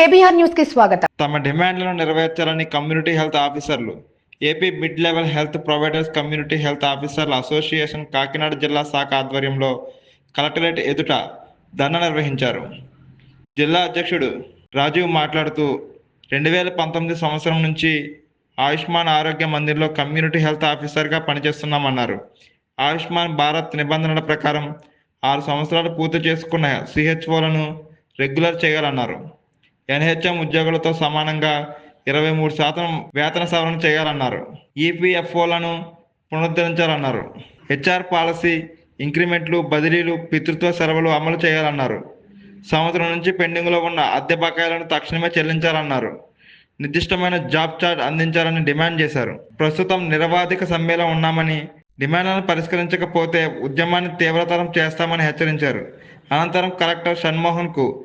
KBR న్యూస్కి స్వాగతం. తమ డిమాండ్లను నెరవేర్చాలని కమ్యూనిటీ హెల్త్ ఆఫీసర్లు AP mid level health providers community health ఆఫీసర్ల అసోసియేషన్ కాకినాడ జిల్లా శాఖ ఆధ్వర్యంలో కలెక్టరేట్ ఎదుట ధర్నా నిర్వహించారు. జిల్లా అధ్యక్షుడు రాజీవ్ మాట్లాడుతూ రెండు వేల పంతొమ్మిది సంవత్సరం నుంచి ఆయుష్మాన్ ఆరోగ్య మందిర్లో కమ్యూనిటీ హెల్త్ ఆఫీసర్గా పనిచేస్తున్నామన్నారు. ఆయుష్మాన్ భారత్ నిబంధనల ప్రకారం ఆరు సంవత్సరాలు పూర్తి చేసుకున్న సిహెచ్ఓలను రెగ్యులర్ చేయాలన్నారు. ఎన్హెచ్ఎం ఉద్యోగులతో సమానంగా ఇరవై మూడు శాతం వేతన సవరణ చేయాలన్నారు. ఈపీఎఫ్ఓలను పునరుద్ధరించాలన్నారు. హెచ్ఆర్ పాలసీ ఇంక్రిమెంట్లు బదిలీలు పితృత్వ సెలవులు అమలు చేయాలన్నారు. సంవత్సరం నుంచి పెండింగ్లో ఉన్న అద్దె బకాయిలను తక్షణమే చెల్లించాలన్నారు. నిర్దిష్టమైన జాబ్ చార్ట్ అందించాలని డిమాండ్ చేశారు. ప్రస్తుతం నిరవాధిక సమ్మెలో ఉన్నామని డిమాండ్లను పరిష్కరించకపోతే ఉద్యమాన్ని తీవ్రతరం చేస్తామని హెచ్చరించారు. అనంతరం కలెక్టర్ షణ్మోహన్కు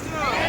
Let's go.